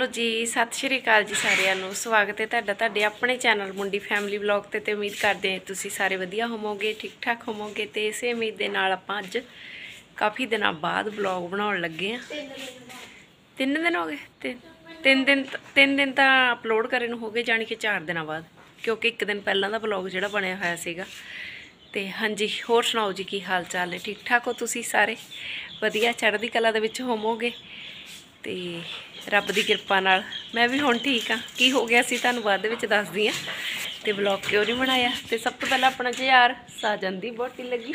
Hello ਜੀ, ਸਤਿ ਸ਼੍ਰੀ ਅਕਾਲ ਜੀ ਸਾਰਿਆਂ ਨੂੰ। ਸਵਾਗਤ ਹੈ ਤੁਹਾਡਾ ਤੁਹਾਡੇ ਆਪਣੇ ਚੈਨਲ ਮੁੰਡੀ ਫੈਮਿਲੀ ਵਲੌਗ ਤੇ ਤੇ ਉਮੀਦ ਕਰਦੇ ਹਾਂ ਤੁਸੀਂ ਸਾਰੇ ਵਧੀਆ ਹੋਵੋਗੇ ਠੀਕ ਠਾਕ ਹੋਵੋਗੇ ਤੇ ਇਸੇ ਉਮੀਦ ਦੇ ਨਾਲ ਆਪਾਂ ਅੱਜ ਕਾਫੀ ਦਿਨਾਂ ਬਾਅਦ ਵਲੌਗ ਬਣਾਉਣ ਲੱਗੇ ਆ ਤਿੰਨ ਦਿਨ ਹੋ ਗਏ? ਤੇ ਤਿੰਨ ਦਿਨ ਤਿੰਨ ਦਿਨ ਤਾਂ ਅਪਲੋਡ ਕਰੇ ਨੂੰ ਹੋ ਗਏ, ਜਾਣੀ ਕਿ 4 ਦਿਨਾਂ ਬਾਅਦ, ਕਿਉਂਕਿ ਇੱਕ ਦਿਨ ਪਹਿਲਾਂ ਦਾ ਵਲੌਗ ਜਿਹੜਾ ਬਣਿਆ ਹੋਇਆ ਸੀਗਾ। ਤੇ ਹਾਂਜੀ, ਹੋਰ ਸੁਣਾਓ ਜੀ, ਕੀ ਹਾਲ ਚਾਲ ਹੈ ਠੀਕ ਠਾਕ ਹੋ ਤੁਸੀਂ ਸਾਰੇ? ਵਧੀਆ? ਚੜ੍ਹਦੀ ਕਲਾ ਦੇ ਵਿੱਚ ਹੋਵੋਗੇ? ਤੇ ਰੱਬ ਦੀ ਕਿਰਪਾ ਨਾਲ ਮੈਂ ਵੀ ਹੁਣ ਠੀਕ ਆ ਕੀ ਹੋ ਗਿਆ ਸੀ ਤੁਹਾਨੂੰ ਬਾਅਦ ਦੇ ਵਿੱਚ ਦੱਸਦੀ ਆ ਤੇ ਵਲੌਗ ਕਿਉਂ ਨਹੀਂ ਬਣਾਇਆ? ਤੇ ਸਭ ਤੋਂ ਪਹਿਲਾਂ ਆਪਣਾ ਜੀ ਯਾਰ ਸਾਜਨ ਦੀ ਬੋਟੀ ਲੱਗੀ।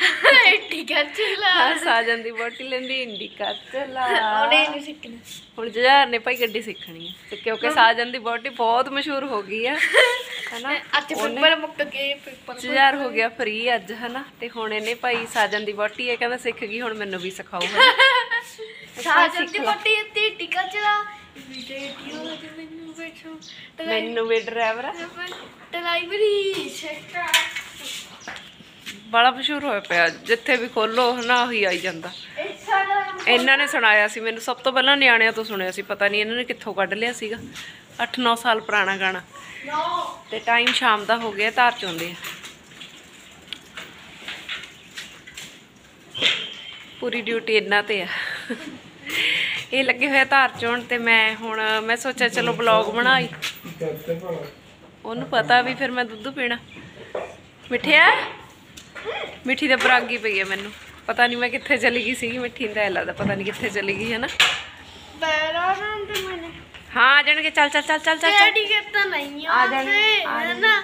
ਠੀਕ ਹੈ ਚਲਾ ਹਾਂ ਸਾਜਨ ਦੀ ਬੋਟੀ ਲੈਂਦੀ ਇੰਡੀਕਾ ਚਲਾ ਉਹਨੇ ਨਹੀਂ ਸਿੱਖਣਾ। ਹੁਣ ਜੁਝਾਰ ਨੇ ਭਾਈ ਗੱਡੀ ਸਿੱਖਣੀ ਹੈ। ਤੇ ਕਿਉਂਕਿ ਸਾਜਨ ਦੀ ਬੋਟੀ ਬਹੁਤ ਮਸ਼ਹੂਰ ਹੋ ਗਈ ਆ ਹਨਾ? ਅੱਜ ਪੇਪਰ ਮੁੱਕ ਗਏ ਪੇਪਰ ਜੁਝਾਰ ਹੋ ਗਿਆ ਫ੍ਰੀ ਅੱਜ ਹਨਾ? ਤੇ ਹੁਣ ਇਹਨੇ ਭਾਈ ਸਾਜਨ ਦੀ ਬੋਟੀ ਹੈ ਕਹਿੰਦਾ ਸਿੱਖ ਗਈ ਹੁਣ ਮੈਨੂੰ ਵੀ ਸਿਖਾਓ ਹਨਾ। ਸਾਜਨ ਦੀ ਮੱਟੀ ਤੇ ਟਿਕਾ ਚਲਾ ਵੀਡੀਓ ਤੇ ਮੈਨੂੰ ਬੈਠੋ ਮੈਨੂੰ ਵੀ ਡਰਾਈਵਰ ਟਲਾਈਬਰੀ ਸੈਕਟਰ ਬੜਾ ਮਸ਼ਹੂਰ ਹੋਇਆ ਪਿਆ ਜਿੱਥੇ ਵੀ ਖੋਲੋ ਹਨਾ ਉਹੀ ਆਈ ਜਾਂਦਾ। ਇਹਨਾਂ ਨੇ ਸੁਣਾਇਆ ਸੀ ਮੈਨੂੰ ਸਭ ਤੋਂ ਪਹਿਲਾਂ ਨਿਆਣਿਆਂ ਤੋਂ ਸੁਣਿਆ ਸੀ ਪਤਾ ਨਹੀਂ ਇਹਨਾਂ ਨੇ ਕਿੱਥੋਂ ਕੱਢ ਲਿਆ ਸੀਗਾ। 8-9 ਸਾਲ ਪੁਰਾਣਾ ਗਾਣਾ। ਤੇ ਟਾਈਮ ਸ਼ਾਮ ਦਾ ਹੋ ਗਿਆ ਧਾਰ ਚੋਂਦੇ ਆ। ਪੂਰੀ ਡਿਊਟੀ ਇਹਨਾਂ ਤੇ ਆ। ਇਹ ਲੱਗੇ ਹੋਏ ਆ ਧਾਰ ਚੋਣ ਤੇ ਮੈਂ ਹੁਣ ਮੈਂ ਸੋਚਿਆ ਚਲੋ ਬਲੌਗ ਬਣਾਈ। ਉਹਨੂੰ ਪਤਾ ਵੀ ਫਿਰ ਮੈਂ ਦੁੱਧ ਪੀਣਾ। ਮਿੱਠਿਆ ਮਿੱਠੀ ਦੇ ਬਰਾਗੀ ਪਈ ਹੈ ਮੈਨੂੰ। ਪਤਾ ਨਹੀਂ ਮੈਂ ਕਿੱਥੇ ਚਲੀ ਗਈ ਸੀਗੀ ਮਿੱਠੀ ਦਾ ਲੱਗਦਾ ਪਤਾ ਨਹੀਂ ਕਿੱਥੇ ਚਲੀ ਗਈ ਹੈ ਨਾ ਹਾਂ ਜਾਣਗੇ ਚੱਲ ਚੱਲ ਚੱਲ ਚੱਲ ਚੱਲ। ਡੈਡੀ ਕਹਿੰਦਾ ਨਹੀਂ ਆ ਜਾਣਗੇ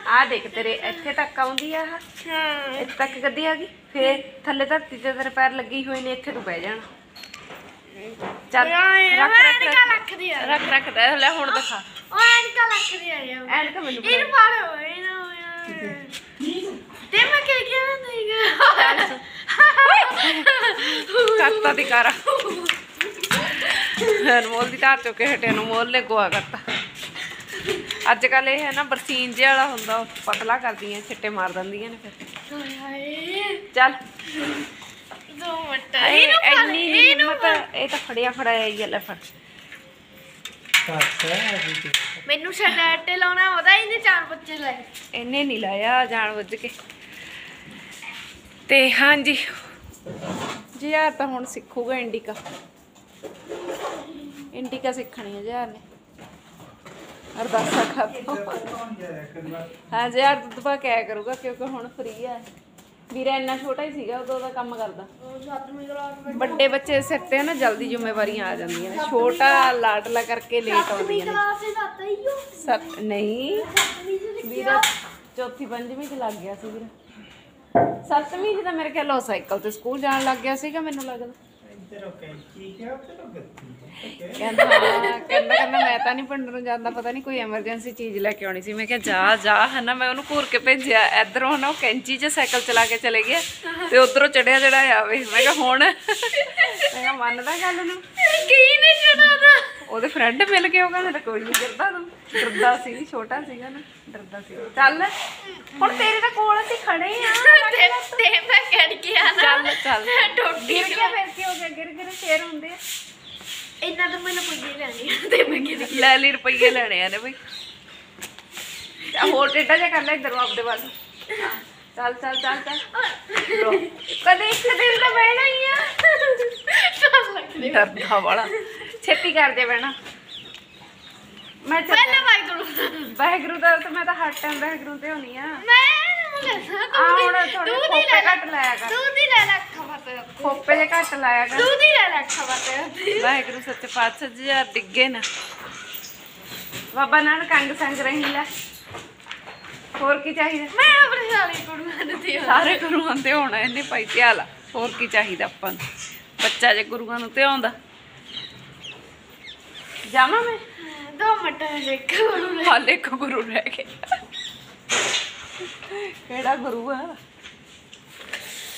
ਆ ਦੇਖ ਤੇਰੇ ਇੱਥੇ ਤੱਕ ਆਉਂਦੀ ਆ। ਹਾਂ। ਇੱਥੇ ਤੱਕ ਗੱਦੀ ਆ ਗਈ ਫੇਰ ਥੱਲੇ ਧਰਤੀ ਤੇ ਤੇਰੇ ਪੈਰ ਲੱਗੀ ਹੋਏ ਨੇ ਇੱਥੇ ਤੂੰ ਬਹਿ ਜਾਣਾ। ਚੱਲ ਰੱਖ ਮੈਂ ਰੱਖ ਨਿਕਾ ਰੱਖ ਲੱਖ ਦੀ ਆ। ਰੱਖ ਰੱਖ ਲੈ ਲੈ ਹੁਣ ਦਿਖਾ। ਉਹ ਐਨਕਾ ਲੱਖ ਦੀ ਆ ਰਿਹਾ ਐਨਕ ਮੈਨੂੰ ਇਹਨੂੰ ਪਾੜੋ ਇਹਨੂੰ ਯਾਰ ਤੇ ਮੈਂ ਕਿ ਕਿਹਾ ਨਹੀਂ ਕਰਤਾ ਦੀ ਕਾਰਾ ਅਨਮੋਲ ਦੀ ਧਾਰ ਚੁੱਕੇ ਹਟੇ ਅਨਮੋਲ ਨੇ ਗੋਆ ਕਰਤਾ ਅੱਜ ਕੱਲ ਇਹ ਹੈ ਨਾ ਬਰਸੀਨ ਜਿਹਾ ਵਾਲਾ ਹੁੰਦਾ ਉਹ ਪਤਲਾ ਕਰਦੀਆਂ ਛਿੱਟੇ ਮਾਰ ਦਿੰਦੀਆਂ ਨੇ ਫਿਰ। ਹਾਏ। ਚੱਲ। ਦੋ ਮਿੰਟ ਇਹ ਇਹਨੂੰ ਫੜ, ਇੰਨੀ ਨੀ ਹਿੰਮਤ ਇਹ ਤਾਂ ਫੜਿਆ ਫੜਾਇਆ ਹੀ ਆ ਲੈ ਫੜ ਮੈਨੂੰ ਛੱਡਾਟੇ ਲਾਉਣਾ ਆਉਂਦਾ ਇਹਨੇ ਚਾਰ ਬੱਚੇ ਲੈ ਇਹਨੇ ਨਹੀਂ ਲਾਇਆ ਜਾਣ ਬੁੱਝ ਕੇ ਤੇ ਹਾਂਜੀ ਜੀ ਯਾਰ ਤਾਂ ਹੁਣ ਸਿੱਖੂਗਾ ਇੰਡੀਕਾ ਇੰਡੀਕਾ ਸਿੱਖਣੀ ਹੈ ਯਾਰ ਨੇ ਅਰਦਾਸਾ ਖਾਤੋਂ ਹਾਂ ਜੀ ਯਾਰ ਦੁੱਧ ਪਾ ਕੇ ਆਇਆ ਕਰੂਗਾ ਕਿਉਂਕਿ ਹੁਣ ਫ੍ਰੀ ਆ ਵੀਰਾ ਇੰਨਾ ਛੋਟਾ ਹੀ ਸੀਗਾ ਉਦੋਂ ਦਾ ਕੰਮ ਕਰਦਾ। ਵੱਡੇ ਬੱਚੇ ਦੇ ਸਿਰ ਤੇ ਨਾ ਜਲਦੀ ਜ਼ਿੰਮੇਵਾਰੀਆਂ ਆ ਜਾਂਦੀਆਂ ਨੇ। ਛੋਟਾ ਲਾਡਲਾ ਕਰਕੇ ਲੇਟ ਆਉਂਦੀਆਂ ਨੇ। ਸਾਤਾ ਨਹੀਂ। ਵੀਰਾ ਚੌਥੀ ਪੰਜਵੀਂ ਚ ਲੱਗ ਗਿਆ ਸੀ ਵੀਰਾ। ਸੱਤਵੀਂ ਚ ਤਾਂ ਮੇਰੇ ਖਿਆਲ ਉਹ ਸਾਈਕਲ ਤੇ ਸਕੂਲ ਜਾਣ ਲੱਗ ਗਿਆ ਸੀਗਾ ਮੈਨੂੰ ਲੱਗਦਾ। ਕਹਿੰਦਾ ਹਾਂ, ਕਹਿੰਦਾ ਕਹਿੰਦਾ ਮੈਂ ਤਾਂ ਨਹੀਂ ਪਿੰਡ ਨੂੰ ਜਾਂਦਾ ਪਤਾ ਨਹੀਂ ਕੋਈ ਐਮਰਜੈਂਸੀ ਚੀਜ਼ ਲੈ ਕੇ ਆਉਣੀ ਸੀ। ਮੈਂ ਕਿਹਾ ਜਾ ਜਾ ਹਨਾ ਮੈਂ ਉਹਨੂੰ ਘੂਰ ਕੇ ਭੇਜਿਆ। ਇਧਰੋਂ ਨਾ ਉਹ ਕੈਂਚੀ 'ਚ ਸਾਈਕਲ ਚਲਾ ਕੇ ਚਲੇ ਗਿਆ ਤੇ ਉਧਰੋਂ ਚੜਿਆ ਜਿਹੜਾ ਆਵੇ ਮੈਂ ਕਿਹਾ ਹੁਣ? ਮੈਂ ਕਿਹਾ ਮੰਨਦਾ ਗੱਲ ਨੂੰ? ਕੀ ਨਹੀਂ ਛੱਡਦਾ ਉਹਦੇ ਫਰੈਂਡ ਮਿਲ ਗਏ ਉਹ ਕਹਿੰਦਾ ਕੋਈ ਨਹੀਂ ਡਰਦਾ ਤੂੰ। ਡਰਦਾ ਸੀ ਛੋਟਾ ਸੀਗਾ ਨਾ ਡਰਦਾ ਸੀ। ਚੱਲ ਹੁਣ ਤੇਰੇ ਤਾਂ ਕੋਲ ਅਸੀਂ ਖੜੇ ਆ। ਤੇ ਤੇ ਮੈਂ ਕਹਿ ਗਿਆ ਨਾ ਚੱਲ ਚੱਲ ਟੋਟੀ ਗਿਰ ਗਿਆ ਫਿਰ ਕੀ ਹੋ ਗਿਆ ਗਿਰ ਗਿਰ ਸ਼ੇਰ ਹੁੰਦੇ ਆ ਇੰਨਾ ਤਾਂ ਮੈਨੂੰ ਕੋਈ ਨਹੀਂ ਲੈਣੀ ਤੇ ਮੈਂ ਕਿਹਾ ਲੈ ਲਈ ਰੁਪਈਏ ਲੈਣੇ ਆ ਨੇ ਬਈ। ਆ ਹੋਰ ਟੇਡਾ ਜਿਹਾ ਕਰ ਲੈ ਇਧਰ ਆਪਦੇ ਵੱਲ। ਹਾਂ, ਚੱਲ ਚੱਲ ਚੱਲ ਚੱਲ। ਰੋ। ਕਦੇ ਇੱਕ ਦਿਨ ਤਾਂ ਬਹਿਣਾ ਹੀ ਆ। ਚੱਲ ਲੱਗਦੇ ਡਰਦਾ ਵਾਲਾ। ਛੇਤੀ ਕਰ ਦੇ ਬਹਿਣਾ। ਮੈਂ ਚੱਲ ਪਹਿਲਾਂ ਵਾਈ ਕਰੂੰ ਵਾਹਿਗੁਰੂ ਦਾ ਤਾਂ ਮੈਂ ਤਾਂ ਹਰ ਟਾਈਮ ਵਾਹਿਗੁਰੂ ਤੇ ਹੋਣੀ ਆ। ਮੈਂ ਮੁੰਡਾ ਆ ਹੁਣ ਥੋੜੇ ਖੋਪੇ ਘੱਟ ਲਾਇਆ ਕਰ। ਤੂੰ ਦੀ ਲੈ ਲੈ। ਤੇ ਖੋਪੇ ਜੇ ਘੱਟ ਲਾਇਆ ਕਰ। ਤੂੰ ਦੀ ਲੈ ਲੈ ਖਬਰ ਤੇ। ਵਾਹਿਗੁਰੂ ਸੱਚੇ ਪਾਤਸ਼ਾਹ ਜੀ ਆ ਡਿੱਗੇ ਨਾ। ਬਾਬਾ ਨਾਨਕ ਕੰਗ ਸੰਗ ਰਹੀ ਲੈ ਹੋਰ ਕੀ ਚਾਹੀਦਾ? ਮੈਂ ਆਪਣੇ ਸਾਲੀ ਕੁੜੀਆਂ ਨੂੰ ਤੇ ਸਾਰੇ ਗੁਰੂਆਂ ਤੇ ਹੋਣਾ ਇਹਨੇ ਭਾਈ ਧਿਆਲਾ ਹੋਰ ਕੀ ਚਾਹੀਦਾ ਆਪਾਂ ਨੂੰ? ਬੱਚਾ ਜੇ ਗੁਰੂਆਂ ਨੂੰ ਤੇ ਆਉਂਦਾ ਜਾਵਾਂ ਮੈਂ? ਦੋ ਮਿੰਟ ਦੇਖ ਗੁਰੂ ਹਾਲੇ ਇੱਕ ਗੁਰੂ ਰਹਿ ਗਿਆ। ਕਿਹੜਾ ਗੁਰੂ ਆ?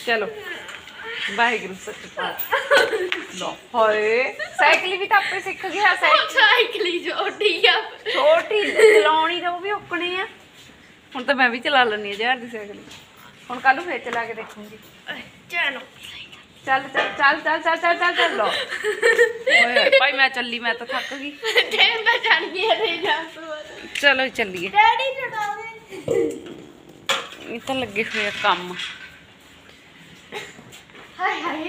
ਚਲੋ। ਵਾਹਿਗੁਰੂ ਸੱਚੇ ਪਾਤਸ਼ਾਹ ਲੋ ਹੋਏ ਸਾਈਕਲ ਵੀ ਤਾਂ ਆਪੇ ਸਿੱਖ ਗਿਆ ਸਾਈਕਲ। ਸਾਈਕਲ ਛੋਟੀ ਆ। ਛੋਟੀ ਚਲਾਉਣੀ ਤਾਂ ਉਹ ਵੀ ਔਕਣੀ ਆ। ਹੁਣ ਤਾਂ ਮੈਂ ਵੀ ਚਲਾ ਲੈਣੀ ਆ ਜਹਰ ਸਾਈਕਲ। ਹੁਣ ਕੱਲ ਨੂੰ ਫੇਰ ਚਲਾ ਕੇ ਦੇਖੂੰਗੀ। ਚੱਲ। ਚੱਲ ਚੱਲ ਚੱਲ ਚੱਲ ਚੱਲ ਚੱਲ ਲੋ ਓਏ ਭਾਈ ਮੈਂ ਚੱਲੀ ਮੈਂ ਤਾਂ ਥੱਕ ਗਈ। ਟਾਈਮ ਪੈ ਜਾਣੀ ਹੈ ਰੇ ਜਾ ਚਲੋ ਚੱਲੀਏ। ਡੈਡੀ ਚੜਾਵੇ ਇਹ ਤਾਂ ਲੱਗੇ ਹੋਏ ਕੰਮ।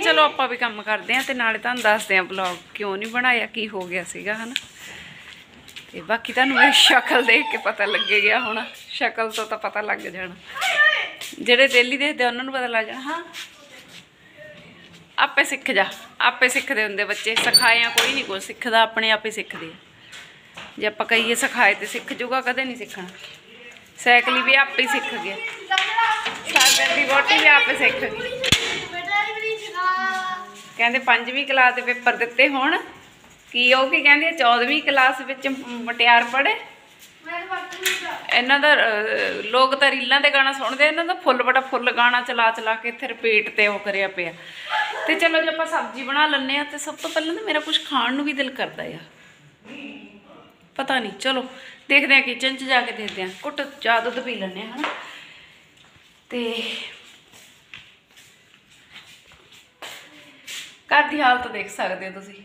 ਚਲੋ ਆਪਾਂ ਵੀ ਕੰਮ ਕਰਦੇ ਆਂ ਤੇ ਨਾਲੇ ਤੁਹਾਨੂੰ ਦੱਸਦੇ ਆਂ ਵਲੌਗ ਕਿਉਂ ਨਹੀਂ ਬਣਾਇਆ ਕੀ ਹੋ ਗਿਆ ਸੀਗਾ ਹਨਾ? ਤੇ ਬਾਕੀ ਤੁਹਾਨੂੰ ਮੇਰੀ ਸ਼ਕਲ ਦੇਖ ਕੇ ਪਤਾ ਲੱਗੇ ਗਿਆ ਹੋਣਾ। ਸ਼ਕਲ ਤੋਂ ਤਾਂ ਪਤਾ ਲੱਗ ਜਾਣਾ। ਜਿਹੜੇ ਡੇਲੀ ਦੇਖਦੇ ਆ ਉਹਨਾਂ ਨੂੰ ਪਤਾ ਲੱਗ ਜਾਣਾ। ਹਾਂ। ਆਪੇ ਸਿੱਖ ਜਾ ਆਪੇ ਸਿੱਖਦੇ ਹੁੰਦੇ ਬੱਚੇ। ਸਿਖਾਇਆ ਕੋਈ ਨਹੀਂ ਕੁਝ ਸਿੱਖਦਾ ਆਪਣੇ ਆਪੇ ਸਿੱਖਦੇ ਆ। ਜੇ ਆਪਾਂ ਕਹੀਏ ਸਿਖਾਏ ਤੇ ਸਿੱਖ ਜੂਗਾ ਕਦੇ ਨਹੀਂ ਸਿੱਖਣਾ। ਸਾਈਕਲ ਵੀ ਆਪੇ ਹੀ ਸਿੱਖ ਗਿਆ। ਸਾਗਰ ਦੀ ਵੋਟੀ ਵੀ ਆਪੇ ਸਿੱਖ ਗਈ। ਕਹਿੰਦੇ ਪੰਜਵੀਂ ਕਲਾਸ ਦੇ ਪੇਪਰ ਦਿੱਤੇ ਹੋਣ। ਕੀ ਉਹ ਕੀ ਕਹਿੰਦੇ 14ਵੀਂ ਕਲਾਸ ਵਿੱਚ ਮਟਿਆਰ ਪੜੇ ਇਹਨਾਂ ਦਾ ਲੋਕ ਤਾਂ ਰੀਲਾਂ ਤੇ ਗਾਣਾ ਸੁਣਦੇ ਇਹਨਾਂ ਦਾ ਫੁੱਲ, ਬੜਾ ਫੁੱਲ ਗਾਣਾ ਚਲਾ ਚਲਾ ਕੇ ਇੱਥੇ ਰਿਪੀਟ ਤੇ ਉਹ ਕਰਿਆ ਪਿਆ। ਤੇ ਚਲੋ ਜੇ ਆਪਾਂ ਸਬਜ਼ੀ ਬਣਾ ਲੈਂਦੇ ਆ ਤੇ ਸਭ ਤੋਂ ਪਹਿਲਾਂ ਤਾਂ ਮੇਰਾ ਕੁਝ ਖਾਣ ਨੂੰ ਵੀ ਦਿਲ ਕਰਦਾ ਆ। ਪਤਾ ਨਹੀਂ, ਚਲੋ, ਦੇਖਦੇ ਆ ਕਿਚਨ 'ਚ ਜਾ ਕੇ ਦੇਖਦੇ ਆ ਘੁੱਟ ਚਾਹ ਦੁੱਧ ਪੀ ਲੈਂਦੇ ਆ ਹਨਾ। ਤੇ ਘਰ ਦੀ ਹਾਲਤ ਦੇਖ ਸਕਦੇ ਹੋ ਤੁਸੀਂ।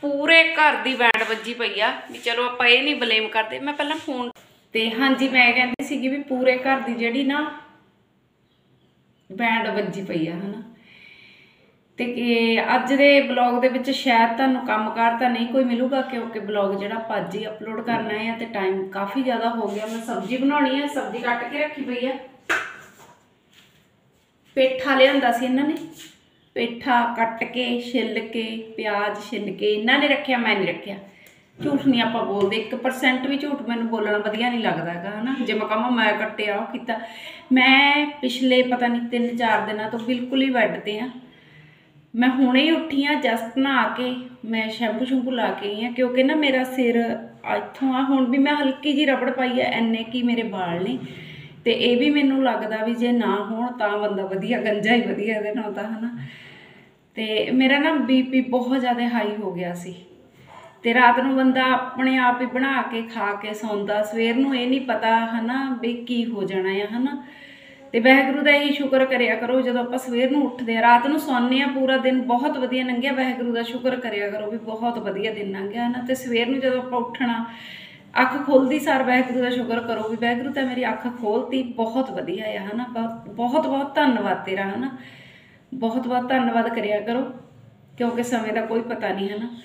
ਪੂਰੇ ਘਰ ਦੀ ਬੈਂਡ ਵੱਜੀ ਪਈ ਆ ਵੀ ਚਲੋ ਆਪਾਂ ਇਹ ਨਹੀਂ ਬਲੇਮ ਕਰਦੇ। ਮੈਂ ਪਹਿਲਾਂ ਫੋਨ ਤੇ ਹਾਂਜੀ, ਮੈਂ ਕਹਿੰਦੀ ਸੀਗੀ ਵੀ ਪੂਰੇ ਘਰ ਦੀ ਜਿਹੜੀ ਨਾ ਬੈਂਡ ਵੱਜੀ ਪਈ ਆ, ਹਨਾ। ਤੇ ਕਿ ਅੱਜ ਦੇ ਬਲੌਗ ਦੇ ਵਿੱਚ ਸ਼ਾਇਦ ਤੁਹਾਨੂੰ ਕੰਮਕਾਰ ਤਾਂ ਨਹੀਂ ਕੋਈ ਮਿਲੂਗਾ ਕਿਉਂਕਿ ਬਲੌਗ ਜਿਹੜਾ ਆਪਾਂ ਅੱਜ ਹੀ ਅਪਲੋਡ ਕਰਨਾ ਹੈ ਤੇ ਟਾਈਮ ਕਾਫੀ ਜ਼ਿਆਦਾ ਹੋ ਗਿਆ। ਮੈਂ ਸਬਜ਼ੀ ਬਣਾਉਣੀ ਹੈ ਸਬਜ਼ੀ ਕੱਟ ਕੇ ਰੱਖੀ ਪਈ ਆ। ਪੇਠਾ ਲਿਆਂਦਾ ਸੀ ਇਹਨਾਂ ਨੇ। ਪੇਠਾ ਕੱਟ ਕੇ, ਛਿੱਲ ਕੇ, ਪਿਆਜ਼ ਛਿੱਲ ਕੇ, ਇਹਨਾਂ ਨੇ ਰੱਖਿਆ, ਮੈਂ ਨਹੀਂ ਰੱਖਿਆ। ਝੂਠ ਨਹੀਂ ਆਪਾਂ ਬੋਲਦੇ 1% ਵੀ ਝੂਠ ਮੈਨੂੰ ਬੋਲਣਾ ਵਧੀਆ ਨਹੀਂ ਲੱਗਦਾ ਹੈਗਾ, ਹਨਾ? ਜੇ ਮੈਂ ਕਹਾਂ, ਮੈਂ ਕੱਟਿਆ, ਉਹ ਕੀਤਾ। ਮੈਂ ਪਿਛਲੇ ਪਤਾ ਨਹੀਂ 3-4 ਦਿਨਾਂ ਤੋਂ ਬਿਲਕੁਲ ਹੀ ਬੈੱਡ ਤੇ ਆ। ਮੈਂ ਹੁਣੇ ਹੀ ਉੱਠੀ ਆ ਜਸਟ ਨਹਾ ਕੇ, ਮੈਂ ਸ਼ੈਂਪੂ ਸ਼ੈਂਪੂ ਲਾ ਕੇ ਆਈ ਆ, ਕਿਉਂਕਿ ਨਾ ਮੇਰਾ ਸਿਰ ਇੱਥੋਂ ਆ, ਹੁਣ ਵੀ ਮੈਂ ਹਲਕੀ ਜੀ ਰਬੜ ਪਾਈ ਆ ਐਨੇ ਕੀ ਮੇਰੇ ਵਾਲ ਨੇ। ਤੇ ਇਹ ਵੀ ਮੈਨੂੰ ਲੱਗਦਾ ਵੀ ਜੇ ਨਾ ਹੋਣ ਤਾਂ ਬੰਦਾ ਵਧੀਆ, ਗੰਜਾ ਹੀ ਵਧੀਆ ਇਹਦੇ ਨਾਲ ਤਾਂ, ਹਨਾ। ਤੇ ਮੇਰਾ ਨਾ ਬੀਪੀ ਬਹੁਤ ਜ਼ਿਆਦਾ ਹਾਈ ਹੋ ਗਿਆ ਸੀ। ਤੇ ਰਾਤ ਨੂੰ ਬੰਦਾ ਆਪਣੇ ਆਪ ਹੀ ਬਣਾ ਕੇ, ਖਾ ਕੇ ਸੌਂਦਾ। ਸਵੇਰ ਨੂੰ ਇਹ ਨਹੀਂ ਪਤਾ, ਹਨਾ, ਵੀ ਕੀ ਹੋ ਜਾਣਾ ਆ, ਹਨਾ। ਤੇ ਵਾਹਿਗੁਰੂ ਦਾ ਇਹੀ ਸ਼ੁਕਰ ਕਰਿਆ ਕਰੋ, ਜਦੋਂ ਆਪਾਂ ਸਵੇਰ ਨੂੰ ਉੱਠਦੇ ਆ ਰਾਤ ਨੂੰ ਸੌਂਦੇ ਆ ਪੂਰਾ ਦਿਨ ਬਹੁਤ ਵਧੀਆ ਲੰਘਿਆ। ਵਾਹਿਗੁਰੂ ਦਾ ਸ਼ੁਕਰ ਕਰਿਆ ਕਰੋ ਵੀ ਬਹੁਤ ਵਧੀਆ ਦਿਨ ਲੰਘਿਆ ਨਾ ਤੇ ਸਵੇਰ ਨੂੰ ਜਦੋਂ ਆਪਾਂ ਉੱਠਣਾ ਅੱਖ ਖੁੱਲਦੀ ਸਾਰ ਵਾਹਿਗੁਰੂ ਦਾ ਸ਼ੁਕਰ ਕਰੋ ਵੀ ਵਾਹਿਗੁਰੂ ਤਾਂ ਮੇਰੀ ਅੱਖ ਖੋਲਤੀ, ਬਹੁਤ ਵਧੀਆ ਆ ਹਨਾ? ਬਹੁਤ ਬਹੁਤ ਬਹੁਤ ਧੰਨਵਾਦ ਤੇਰਾ, ਹਨਾ? ਬਹੁਤ ਬਹੁਤ ਧੰਨਵਾਦ ਕਰਿਆ ਕਰੋ, ਕਿਉਂਕਿ ਸਮੇਂ ਦਾ ਕੋਈ ਪਤਾ ਨਹੀਂ, ਹਨਾ?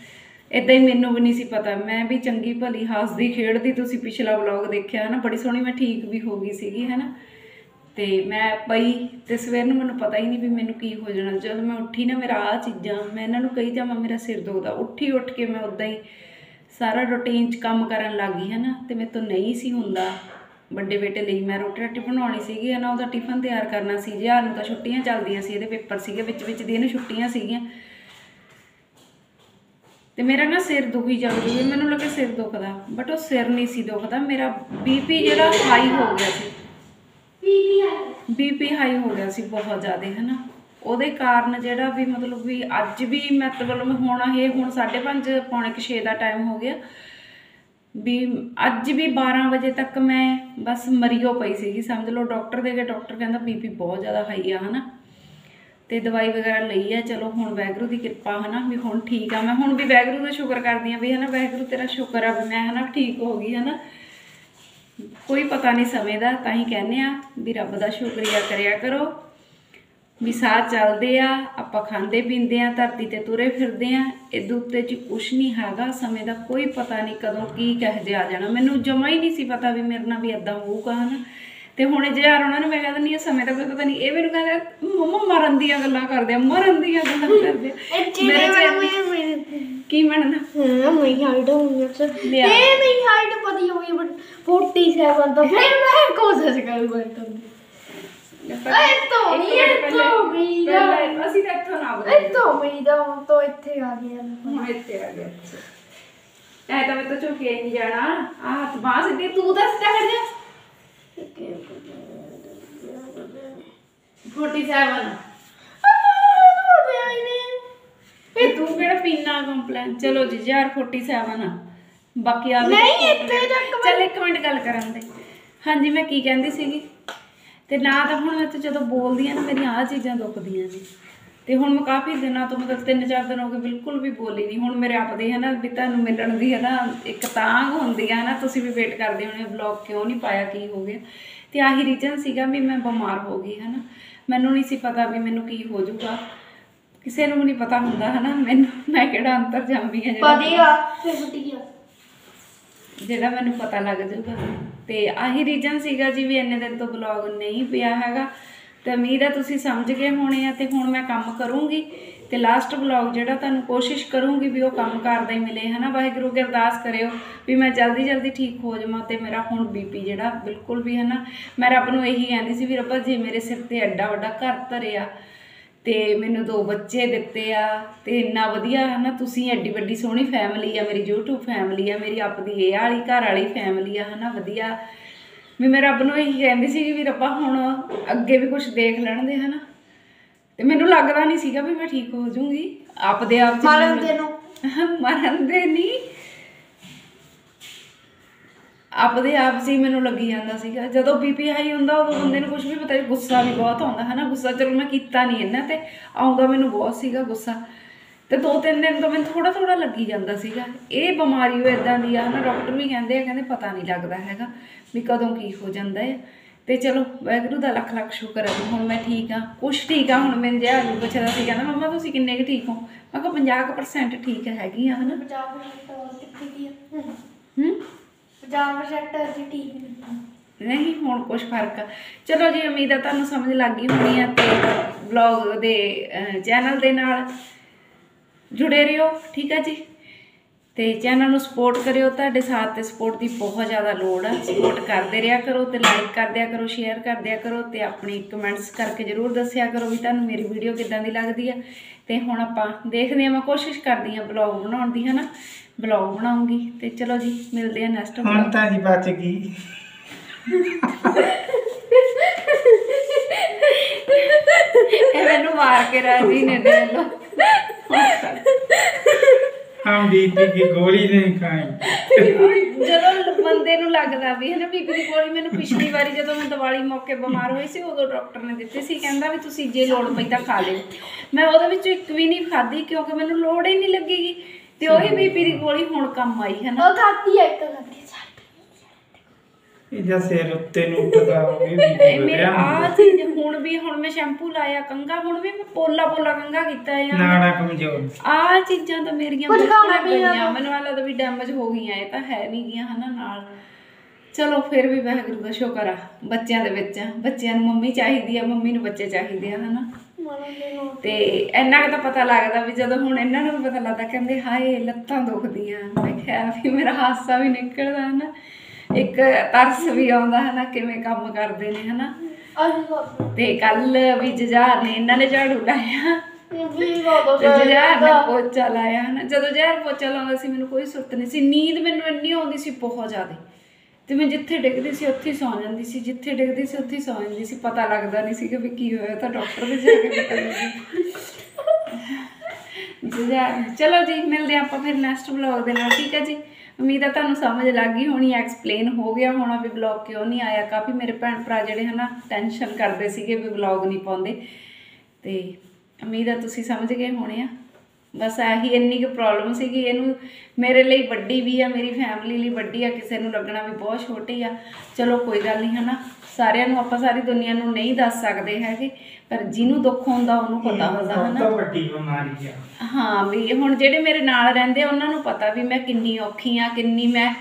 ਇਦਾਂ ਹੀ ਮੈਨੂੰ ਵੀ ਨਹੀਂ ਸੀ ਪਤਾ। ਮੈਂ ਵੀ ਚੰਗੀ ਭਲੀ ਹੱਸਦੀ ਖੇਡਦੀ, ਤੁਸੀਂ ਪਿਛਲਾ ਵਲੌਗ ਦੇਖਿਆ, ਹਨਾ? ਬੜੀ ਸੋਹਣੀ ਮੈਂ ਠੀਕ ਵੀ ਹੋ ਗਈ ਸੀਗੀ, ਹਨਾ? ਤੇ ਮੈਂ ਪਈ ਤੇ ਸਵੇਰ ਨੂੰ ਮੈਨੂੰ ਪਤਾ ਹੀ ਨਹੀਂ ਵੀ ਮੈਨੂੰ ਕੀ ਹੋ ਜਾਣਾ। ਜਦੋਂ ਮੈਂ ਉੱਠੀ ਨਾ, ਮੇਰਾ ਆ ਚੀਜ਼ਾਂ, ਮੈਂ ਇਹਨਾਂ ਨੂੰ ਕਹੀ ਜਾਵਾਂ ਮੇਰਾ ਸਿਰ ਦੁਖਦਾ। ਉੱਠੀ, ਉੱਠ ਕੇ ਮੈਂ ਉਦਾਂ ਹੀ ਸਾਰਾ ਰੁਟੀਨ 'ਚ ਕੰਮ ਕਰਨ ਲੱਗ ਗਈ ਹਨਾ ਤੇ ਮੇਰੇ ਤੋਂ ਨਹੀਂ ਸੀ ਹੁੰਦਾ। ਵੱਡੇ ਬੇਟੇ ਲਈ ਮੈਂ ਰੋਟੀ ਰਾਟੀ ਬਣਾਉਣੀ ਸੀਗੀ ਹਨਾ ਉਹਦਾ ਟਿਫਨ ਤਿਆਰ ਕਰਨਾ ਸੀ ਜਿਹਾ ਨੂੰ ਤਾਂ ਛੁੱਟੀਆਂ ਚੱਲਦੀਆਂ ਸੀ ਇਹਦੇ ਪੇਪਰ ਸੀਗੇ ਵਿੱਚ ਵਿੱਚ ਦੀ ਇਹਨੂੰ ਛੁੱਟੀਆਂ ਸੀਗੀਆਂ। ਤੇ ਮੇਰਾ ਨਾ ਸਿਰ ਦੁਖੀ ਚੱਲ ਰਹੀ ਮੈਨੂੰ ਲੱਗਾ ਸਿਰ ਦੁਖਦਾ ਬਟ ਉਹ ਸਿਰ ਨਹੀਂ ਸੀ ਦੁਖਦਾ ਮੇਰਾ ਬੀਪੀ ਜਿਹੜਾ ਹਾਈ ਹੋ ਗਿਆ ਸੀ। ਬੀਪੀ ਹਾਈ ਹੋ ਗਿਆ ਸੀ ਬਹੁਤ ਜ਼ਿਆਦਾ ਹਨਾ ਉਹਦੇ ਕਾਰਨ ਜਿਹੜਾ ਵੀ ਮਤਲਬ ਵੀ ਅੱਜ ਵੀ ਮਤਲਬ ਹੁਣ ਇਹ ਹੁਣ 5:30 ਪੌਣੇ 6 ਦਾ ਟਾਈਮ ਹੋ ਗਿਆ। ਵੀ ਅੱਜ ਵੀ 12 ਵਜੇ ਤੱਕ ਮੈਂ ਬਸ ਮਰੀਓ ਪਈ ਸੀਗੀ, ਸਮਝ ਲਓ ਡਾਕਟਰ ਦੇ ਕੇ ਡਾਕਟਰ ਕਹਿੰਦਾ ਬੀਪੀ ਬਹੁਤ ਜ਼ਿਆਦਾ ਹਾਈ ਆ, ਹਨਾ। ਤੇ ਦਵਾਈ ਵਗੈਰਾ ਲਈ ਆ, ਚਲੋ ਹੁਣ ਵੈਗਰੂ ਦੀ ਕਿਰਪਾ, ਹਨਾ, ਵੀ ਹੁਣ ਠੀਕ ਆ। ਮੈਂ ਹੁਣ ਵੀ ਵੈਗਰੂ ਦਾ ਸ਼ੁਕਰ ਕਰਦੀ ਆ ਵੀ, ਹਨਾ ਵੈਗਰੂ ਤੇਰਾ ਸ਼ੁਕਰ ਆ ਵੀ ਮੈਂ, ਹਨਾ, ਠੀਕ ਹੋ ਗਈ, ਹਨਾ। ਕੋਈ ਪਤਾ ਨਹੀਂ ਸਮੇਂ ਦਾ, ਤਾਂ ਹੀ ਕਹਿੰਦੇ ਆ ਵੀ ਰੱਬ ਦਾ ਸ਼ੁਕਰੀਆ ਕਰਿਆ ਕਰੋ। ਵੀ ਸਾਹ ਚੱਲਦੇ ਆ ਆਪਾਂ ਖਾਂਦੇ ਪੀਂਦੇ ਆ ਧਰਤੀ ਤੇ ਤੁਰੇ ਫਿਰਦੇ ਆ ਇਹਦੇ ਉੱਤੇ ਚ ਕੁਛ ਨਹੀਂ ਹੈਗਾ ਸਮੇਂ ਦਾ ਕੋਈ ਪਤਾ ਨਹੀਂ ਕਦੋਂ ਕੀ ਕਹਿ ਜੇ ਆ ਜਾਣਾ। ਮੈਨੂੰ ਜਮਾ ਹੀ ਨਹੀਂ ਸੀ ਪਤਾ ਵੀ ਮੇਰੇ ਨਾਲ ਵੀ ਇਦਾਂ ਹੋਊਗਾ ਹਨਾ। ਤੇ ਹੁਣ ਜੇ ਯਾਰ ਉਹਨਾਂ ਨੂੰ ਮੈਂ ਕਹਿੰਦਾ ਨਹੀਂ ਸਮੇਂ ਦਾ ਕੋਈ ਪਤਾ ਨਹੀਂ। ਇਹ ਮੈਨੂੰ ਕਹਿੰਦਾ ਮੰਮਾ ਮਰਨ ਦੀਆਂ ਗੱਲਾਂ ਕਰਦੇ ਆ ਮਰਨ ਦੀਆਂ ਗੱਲਾਂ ਕਰਦੇ ਮੇਰੇ ਕੀ ਬਣਨਾ? ਹਾਂ ਮੇਰੀ ਹਾਈਟ ਹੋਣੀ ਹੈ ਲਿਆ। ਇਹ ਮੇਰੀ ਹਾਈਟ ਪਤੀ ਹੋਈ ਬਟ 47 ਤਾਂ ਫਿਰ ਮੈਂ ਕੋਸ਼ਿਸ਼ ਕਰੂੰਗਾ। ਤਾਂ ਇਹ ਤੋਂ ਨਹੀਂ ਇਹ ਤੋਂ ਮੇਰਾ ਪਹਿਲਾਂ ਅਸੀਂ ਤਾਂ ਇੱਥੋਂ ਨਾ ਇਹ ਤੋਂ ਮੇਰਾ ਤੋਂ ਇੱਥੇ ਆ ਗਿਆ ਹੁਣ ਇੱਥੇ ਆ ਗਿਆ ਐ ਤਾਂ ਮੈਂ ਤਾਂ ਝੁਕੇ ਨਹੀਂ ਜਾਣਾ ਆ ਹੱਥ ਬਾਹ ਸਿੱਧੀ ਤੂੰ ਤਾਂ ਸਿੱਧਾ ਕਰ ਜਾ 47 ਇਹ ਤੂੰ ਕਿਹੜਾ ਪੀਣਾ ਕੰਪਲੇਨ ਚਲੋ ਜੀ ਯਾਰ 47 ਆ ਬਾਕੀ ਆ ਵੀ ਨਹੀਂ, ਇੱਥੇ ਤੱਕ ਚੱਲ ਇੱਕ ਮਿੰਟ ਗੱਲ ਕਰਨ ਦੇ ਹਾਂਜੀ ਮੈਂ ਕੀ ਕਹਿੰਦੀ ਸੀਗੀ ਤੇ ਨਾ ਤਾਂ ਹੁਣ ਮੈਂ ਤੇ ਜਦੋਂ ਬੋਲਦੀ ਆ ਨਾ ਮੇਰੀਆਂ ਆ ਚੀਜ਼ਾਂ ਦੁਖਦੀਆਂ ਨੇ ਤੇ ਹੁਣ ਮੈਂ ਕਾਫੀ ਦਿਨਾਂ ਤੋਂ ਮਤਲਬ ਤਿੰਨ ਚਾਰ ਦਿਨ ਹੋ ਗਏ ਬਿਲਕੁਲ ਵੀ ਬੋਲੀ ਨਹੀਂ। ਹੁਣ ਮੇਰੇ ਆਪਦੇ ਹੈ ਨਾ ਵੀ ਤੁਹਾਨੂੰ ਮਿਲਣ ਦੀ ਹੈ ਨਾ ਇੱਕ ਤਾਂਗ ਹੁੰਦੀ ਆ ਨਾ ਤੁਸੀਂ ਵੀ ਵੇਟ ਕਰਦੇ ਹੋਣੇ ਵਲੌਗ ਕਿਉਂ ਨਹੀਂ ਪਾਇਆ ਕੀ ਹੋ ਗਿਆ। ਤੇ ਆਹੀ ਰੀਜ਼ਨ ਸੀਗਾ ਵੀ ਮੈਂ ਬਿਮਾਰ ਹੋ ਗਈ ਹੈ ਨਾ ਮੈਨੂੰ ਨਹੀਂ ਸੀ ਪਤਾ ਵੀ ਮੈਨੂੰ ਕੀ ਹੋ ਜਾਊਗਾ। ਕਿਸੇ ਨੂੰ ਨਹੀਂ ਪਤਾ ਹੁੰਦਾ ਹੈ ਨਾ ਮੈਨੂੰ ਮੈਂ ਕਿਹੜਾ ਅੰਤਰ ਜਾਂਦੀ ਹਾਂ ਜਿਹੜਾ ਵਧੀਆ ਫਿਰ ਵਧੀਆ ਜਿਹੜਾ ਮੈਨੂੰ ਪਤਾ ਲੱਗ ਜਾਊਗਾ। ਤੇ ਆਹੀ ਰੀਜਨ ਸੀਗਾ ਜੀ ਵੀ ਇੰਨੇ ਦਿਨ ਤੋਂ ਬਲੌਗ ਨਹੀਂ ਪਿਆ ਹੈਗਾ। ਤੇ ਉਮੀਦ ਹੈ ਤੁਸੀਂ ਸਮਝ ਗਏ ਹੋਣੇ ਆ ਤੇ ਹੁਣ ਮੈਂ ਕੰਮ ਕਰੂੰਗੀ ਤੇ ਲਾਸਟ ਬਲੌਗ ਜਿਹੜਾ ਤੁਹਾਨੂੰ ਕੋਸ਼ਿਸ਼ ਕਰੂੰਗੀ ਵੀ ਉਹ ਕੰਮ ਕਰਦਾ ਹੀ ਮਿਲੇ, ਹਨਾ? ਵਾਹਿਗੁਰੂ ਅੱਗੇ ਅਰਦਾਸ ਕਰਿਓ ਵੀ ਮੈਂ ਜਲਦੀ ਜਲਦੀ ਠੀਕ ਹੋ ਜਾਵਾਂ ਤੇ ਮੇਰਾ ਹੁਣ ਬੀਪੀ ਜਿਹੜਾ ਬਿਲਕੁਲ ਵੀ, ਹਨਾ? ਮੈਂ ਰੱਬ ਨੂੰ ਇਹੀ ਕਹਿੰਦੀ ਸੀ ਵੀ ਰੱਬਾ ਜੇ ਮੇਰੇ ਸਿਰ ਤੇ ਐਡਾ ਵੱਡਾ ਘਰ ਧਰਿਆ ਤੇ ਮੈਨੂੰ ਦੋ ਬੱਚੇ ਦਿੱਤੇ ਆ ਤੇ ਇੰਨਾ ਵਧੀਆ ਹੈ ਨਾ ਤੁਸੀਂ ਐਡੀ ਵੱਡੀ ਸੋਹਣੀ ਫੈਮਿਲੀ ਆ ਮੇਰੀ YouTube ਫੈਮਿਲੀ ਆ ਮੇਰੀ ਆਪਦੀ ਇਹ ਵਾਲੀ ਘਰ ਵਾਲੀ ਫੈਮਿਲੀ ਆ ਹਨਾ ਵਧੀਆ। ਵੀ ਮੈਂ ਰੱਬ ਨੂੰ ਇਹੀ ਕਹਿੰਦੀ ਸੀ ਵੀ ਰੱਬਾ ਹੁਣ ਅੱਗੇ ਵੀ ਕੁਝ ਦੇਖ ਲੈਣ ਦੇ ਹਨਾ ਤੇ ਮੈਨੂੰ ਲੱਗਦਾ ਨਹੀਂ ਸੀਗਾ ਵੀ ਮੈਂ ਠੀਕ ਹੋ ਜਾਊਂਗੀ। ਆਪਦੇ ਆਪ ਮਾਰਨ ਦੇ ਨੂੰ। ਮਰਨ ਦੇ ਨਹੀਂ। ਆਪਦੇ ਆਪ ਸੀ ਮੈਨੂੰ ਲੱਗੀ ਜਾਂਦਾ ਸੀਗਾ। ਜਦੋਂ ਬੀਪੀ ਹਾਈ ਹੁੰਦਾ ਉਦੋਂ ਬੰਦੇ ਨੂੰ ਕੁਝ ਵੀ ਪਤਾ ਨਹੀਂ ਗੁੱਸਾ ਵੀ ਬਹੁਤ ਆਉਂਦਾ ਹੈ ਨਾ ਗੁੱਸਾ ਚਲੋ ਮੈਂ ਕੀਤਾ ਨਹੀਂ ਇਹਨਾਂ ਤੇ ਆਉਂਦਾ ਮੈਨੂੰ ਬਹੁਤ ਸੀਗਾ ਗੁੱਸਾ। ਤੇ ਦੋ ਤਿੰਨ ਦਿਨ ਤੋਂ ਮੈਨੂੰ ਥੋੜਾ ਥੋੜਾ ਲੱਗੀ ਜਾਂਦਾ ਸੀਗਾ। ਇਹ ਬਿਮਾਰੀ ਉਹ ਇਦਾਂ ਦੀ ਆ ਨਾ ਡਾਕਟਰ ਵੀ ਕਹਿੰਦੇ ਆ ਕਹਿੰਦੇ ਪਤਾ ਨਹੀਂ ਲੱਗਦਾ ਹੈਗਾ ਵੀ ਕਦੋਂ ਕੀ ਹੋ ਜਾਂਦਾ ਹੈ ਤੇ ਚਲੋ ਵਾਹਿਗੁਰੂ ਦਾ ਲੱਖ ਲੱਖ ਸ਼ੁਕਰ ਹੈ ਹੁਣ ਮੈਂ ਠੀਕ ਆ। ਕੁਛ ਠੀਕ ਆ ਹੁਣ ਮੈਨੂੰ ਜਿਹਾ ਨੂੰ ਪੁੱਛਦਾ ਸੀ ਕਹਿੰਦਾ ਮੰਮਾ ਤੁਸੀਂ ਕਿੰਨੇ ਕੁ ਠੀਕ ਹੋ? ਮੈਂ ਕਿਹਾ 50% ਠੀਕ ਹੈਗੀ ਆ ਹਨਾ? 50% ਹੋਰ ਕਿੱਥੇ ਦੀ ਆ? ਹੂੰ? 50% ਅਸੀਂ ਠੀਕ ਨਹੀਂ ਨਹੀਂ, ਹੁਣ ਕੁਝ ਫ਼ਰਕ ਆ। ਚਲੋ ਜੀ, ਉਮੀਦ ਆ ਤੁਹਾਨੂੰ ਸਮਝ ਲੱਗ ਗਈ ਹੋਣੀ ਆ ਤੇ ਵਲੌਗ ਦੇ ਚੈਨਲ ਦੇ ਨਾਲ ਜੁੜੇ ਰਹੋ, ਠੀਕ ਆ ਜੀ? ਤੇ ਚੈਨਲ ਨੂੰ ਸਪੋਰਟ ਕਰਿਓ, ਤੁਹਾਡੇ ਸਾਥ ਤੇ ਸਪੋਰਟ ਦੀ ਬਹੁਤ ਜ਼ਿਆਦਾ ਲੋੜ ਆ। ਸਪੋਰਟ ਕਰਦੇ ਰਿਹਾ ਕਰੋ ਤੇ ਲਾਈਕ ਕਰਦਿਆ ਕਰੋ ਸ਼ੇਅਰ ਕਰਦਿਆ ਕਰੋ ਤੇ ਆਪਣੀ ਕਮੈਂਟਸ ਕਰਕੇ ਜਰੂਰ ਦੱਸਿਆ ਕਰੋ ਵੀ ਤੁਹਾਨੂੰ ਮੇਰੀ ਵੀਡੀਓ ਕਿੱਦਾਂ ਦੀ ਲੱਗਦੀ ਆ। ਤੇ ਹੁਣ ਆਪਾਂ ਦੇਖਦੇ ਆ ਮੈਂ ਕੋਸ਼ਿਸ਼ ਕਰਦੀ ਆ ਬਲੌਗ ਬਣਾਉਣ ਦੀ, ਹਨਾ? ਬਲੌਗ ਬਣਾਉਂਗੀ ਤੇ ਚਲੋ ਜੀ ਮਿਲਦੇ ਆ ਨੈਕਸਟ ਹੁਣ ਤਾਂ ਨਹੀਂ ਬਚ ਗਈ। ਇਹ ਮੈਨੂੰ ਮਾਰ ਕੇ ਰਾਜੀ ਨੇ ਦੇ ਲੋ ਹਮ ਬੀਪੀ ਦੀ ਗੋਲੀ ਨਹੀਂ ਖਾਈ। ਜਦੋਂ ਬੰਦੇ ਨੂੰ ਲੱਗਦਾ ਵੀ ਹੈ ਨਾ ਬੀਬੀ ਦੀ ਗੋਲੀ ਮੈਨੂੰ ਪਿਛਲੀ ਵਾਰੀ ਜਦੋਂ ਮੈਂ ਦੀਵਾਲੀ ਮੌਕੇ ਬਿਮਾਰ ਹੋਈ ਸੀ ਉਦੋਂ ਡਾਕਟਰ ਨੇ ਦਿੱਤੀ ਸੀ ਕਹਿੰਦਾ ਵੀ ਤੁਸੀਂ ਜੇ ਲੋੜ ਪਈ ਤਾਂ ਖਾ ਲਿਓ। ਮੈਂ ਉਹਦੇ ਵਿੱਚੋਂ ਇੱਕ ਵੀ ਨਹੀਂ ਖਾਧੀ ਕਿਉਂਕਿ ਮੈਨੂੰ ਲੋੜ ਹੀ ਨਹੀਂ ਲੱਗੇਗੀ। ਤੇ ਉਹੀ ਬੀਬੀ ਦੀ ਗੋਲੀ ਹੁਣ ਕੰਮ ਆਈ ਹੈ ਨਾ। ਉਹ ਖਾਤੀ ਹੈ ਇੱਕ ਖਾਤੀ ਇਹਦਾ ਸਿਰ ਉੱਤੇ ਨੂੰ ਉੱਠਦਾ ਹੋਵੇ ਇਹ ਬੀਪੀ ਮੇਰੇ ਆ ਚੀਜ਼ ਹੁਣ ਵੀ ਹੁਣ ਮੈਂ ਸ਼ੈਂਪੂ ਲਾਇਆ ਕੰਗਾ ਹੁਣ ਵੀ ਮੈਂ ਪੋਲਾ ਪੋਲਾ ਕੰਗਾ ਕੀਤਾ ਆ ਨਾੜਾ ਕਮਜ਼ੋਰ। ਆ ਚੀਜ਼ਾਂ ਤਾਂ ਮੇਰੀਆਂ ਕੁਝ ਬਿਲਕੁਲ ਖਾਣਾ ਗਈਆਂ। ਮੈਨੂੰ ਐਂ ਲੱਗਦਾ ਵੀ ਡੈਮੇਜ ਹੋ ਗਈਆਂ ਇਹ ਤਾਂ ਹੈ ਨਹੀਂ ਗੀਆਂ ਹਨਾ ਨਾਲ। ਚਲੋ ਫਿਰ ਵੀ ਵਾਹਿਗੁਰੂ ਦਾ ਸ਼ੁਕਰ ਆ ਬੱਚਿਆਂ ਦੇ ਵਿੱਚ। ਬੱਚਿਆਂ ਨੂੰ ਮੰਮੀ ਚਾਹੀਦੀ ਆ ਮੰਮੀ ਨੂੰ ਬੱਚੇ ਚਾਹੀਦੇ ਆ ਹਨਾ। ਤੇ ਇੰਨਾ ਕੁ ਤਾਂ ਪਤਾ ਲੱਗਦਾ ਵੀ ਜਦੋਂ ਹੁਣ ਇਹਨਾਂ ਨੂੰ ਵੀ ਪਤਾ ਲੱਗਦਾ, ਕਹਿੰਦੇ ਹਾਏ, ਲੱਤਾਂ ਦੁਖਦੀਆਂ। ਮੈਂ ਕਿਹਾ ਵੀ ਮੇਰਾ ਹਾਸਾ ਵੀ ਨਿਕਲਦਾ ਹਨਾ ਇੱਕ ਤਰਸ ਵੀ ਆਉਂਦਾ ਹਨਾ ਕਿਵੇਂ ਕੰਮ ਕਰਦੇ ਨੇ ਹਨਾ ਤੇ ਕੱਲ ਵੀ ਜਜਾਰ ਨੇ, ਇਹਨਾਂ ਨੇ ਝਾੜੂ ਲਾਇਆ। ਵੀ ਨੇ ਪੋਚਾ ਲਾਇਆ ਹਨਾ ਜਦੋਂ ਜ਼ਹਿਰ ਪੋਚਾ ਲਾਉਂਦਾ ਸੀ, ਮੈਨੂੰ ਕੋਈ ਸੁਰਤ ਨਹੀਂ ਸੀ। ਨੀਂਦ ਮੈਨੂੰ ਇੰਨੀ ਆਉਂਦੀ ਸੀ, ਬਹੁਤ ਜ਼ਿਆਦਾ। ਤੇ ਮੈਂ ਜਿੱਥੇ ਡਿੱਗਦੀ ਸੀ, ਉੱਥੇ ਹੀ ਸੌਂ ਜਾਂਦੀ ਸੀ। ਜਿੱਥੇ ਡਿੱਗਦੀ ਸੀ, ਉੱਥੇ ਹੀ ਸੌਂ ਜਾਂਦੀ ਸੀ। ਪਤਾ ਲੱਗਦਾ ਨਹੀਂ ਸੀ ਕਿ ਵੀ ਕੀ ਹੋਇਆ। ਤਾਂ ਡਾਕਟਰ ਦੇ ਜਾ ਕੇ ਪਤਾ ਲੱਗਿਆ ਚਲੋ ਜੀ, ਮਿਲਦੇ ਹਾਂ ਆਪਾਂ ਫਿਰ ਨੈਕਸਟ ਵਲੌਗ ਦੇ ਨਾਲ। ਠੀਕ ਹੈ ਜੀ? ਉਮੀਦ ਆ ਤੁਹਾਨੂੰ ਸਮਝ ਲੱਗ ਗਈ ਹੋਣੀ ਐਕਸਪਲੇਨ ਹੋ ਗਿਆ ਹੋਣਾ ਵੀ ਵਲੌਗ ਕਿਉਂ ਨਹੀਂ ਆਇਆ। ਕਾਫੀ ਮੇਰੇ ਭੈਣ ਭਰਾ ਜਿਹੜੇ ਹਨਾ ਟੈਨਸ਼ਨ ਕਰਦੇ ਸੀਗੇ ਵੀ ਵਲੌਗ ਨਹੀਂ ਪਾਉਂਦੇ। ਤੇ ਉਮੀਦ ਆ ਤੁਸੀਂ ਸਮਝ ਗਏ ਹੋਣੇ ਆ। ਬਸ ਆਹੀ ਇੰਨੀ ਕੁ ਪ੍ਰੋਬਲਮ ਸੀਗੀ ਇਹਨੂੰ ਮੇਰੇ ਲਈ ਵੱਡੀ ਵੀ ਆ ਮੇਰੀ ਫੈਮਿਲੀ ਲਈ ਵੱਡੀ ਆ ਕਿਸੇ ਨੂੰ ਲੱਗਣਾ ਵੀ ਬਹੁਤ ਛੋਟੀ ਆ। ਚਲੋ ਕੋਈ ਗੱਲ ਨਹੀਂ ਹਨਾ ਸਾਰਿਆਂ ਨੂੰ ਆਪਾਂ ਸਾਰੀ ਦੁਨੀਆ ਨੂੰ ਨਹੀਂ ਦੱਸ ਸਕਦੇ ਹੈਗੇ ਪਰ ਜਿਹਨੂੰ ਦੁੱਖ ਹੁੰਦਾ ਉਹਨੂੰ ਪਤਾ ਹੁੰਦਾ ਸਭ ਹਨਾ। ਤੋਂ ਵੱਡੀ ਬਿਮਾਰੀ ਆ। ਹਾਂ ਵੀ ਹੁਣ ਜਿਹੜੇ ਮੇਰੇ ਨਾਲ ਰਹਿੰਦੇ ਆ ਉਹਨਾਂ ਨੂੰ ਪਤਾ ਵੀ ਮੈਂ ਕਿੰਨੀ ਔਖੀ ਆ ਕਿੰਨੀ ਮੈਂ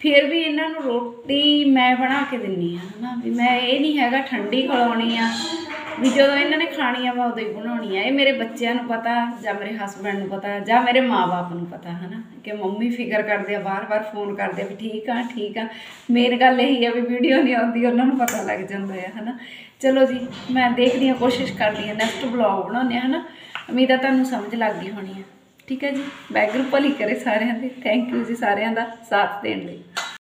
ਫਿਰ ਵੀ ਇਹਨਾਂ ਨੂੰ ਰੋਟੀ ਮੈਂ ਬਣਾ ਕੇ ਦਿੰਨੀ ਆ ਹਨਾ ਵੀ ਮੈਂ ਇਹ ਨਹੀਂ ਹੈਗਾ ਠੰਡੀ ਖਿਲਾਉਣੀ ਆ। ਵੀ ਜਦੋਂ ਇਹਨਾਂ ਨੇ ਖਾਣੀ ਆ ਮੈਂ ਉਦੋਂ ਹੀ ਬਣਾਉਣੀ ਆ ਇਹ ਮੇਰੇ ਬੱਚਿਆਂ ਨੂੰ ਪਤਾ, ਜਾਂ ਮੇਰੇ ਹਸਬੰਡ ਨੂੰ ਪਤਾ, ਜਾਂ ਮੇਰੇ ਮਾਪੇ ਨੂੰ ਪਤਾ, ਹਨਾ? ਕਿ ਮੰਮੀ ਫਿਕਰ ਕਰਦੇ ਆ, ਵਾਰ-ਵਾਰ ਫੋਨ ਕਰਦੇ ਆ ਵੀ ਠੀਕ ਆ ਠੀਕ ਆ। ਮੇਨ ਗੱਲ ਇਹੀ ਆ ਵੀ ਵੀਡੀਓ ਨਹੀਂ ਆਉਂਦੀ, ਉਹਨਾਂ ਨੂੰ ਪਤਾ ਲੱਗ ਜਾਂਦਾ ਹੈ ਹਨਾ? ਚਲੋ ਜੀ, ਮੈਂ ਦੇਖਦੀ ਆ ਕੋਸ਼ਿਸ਼ ਕਰਦੀ ਆ ਨੈਕਸਟ ਵਲੌਗ ਬਣਾਉਂਦੇ ਆ ਹਨਾ? ਉਮੀਦ ਆ ਤੁਹਾਨੂੰ ਸਮਝ ਲੱਗ ਗਈ ਹੋਣੀ ਆ। ਠੀਕ ਹੈ ਜੀ? ਵਾਹਿਗੁਰੂ ਭਲੀ ਕਰੇ ਸਾਰਿਆਂ ਦੀ। ਥੈਂਕ ਯੂ ਜੀ ਸਾਰਿਆਂ ਦਾ ਸਾਥ ਦੇਣ ਲਈ।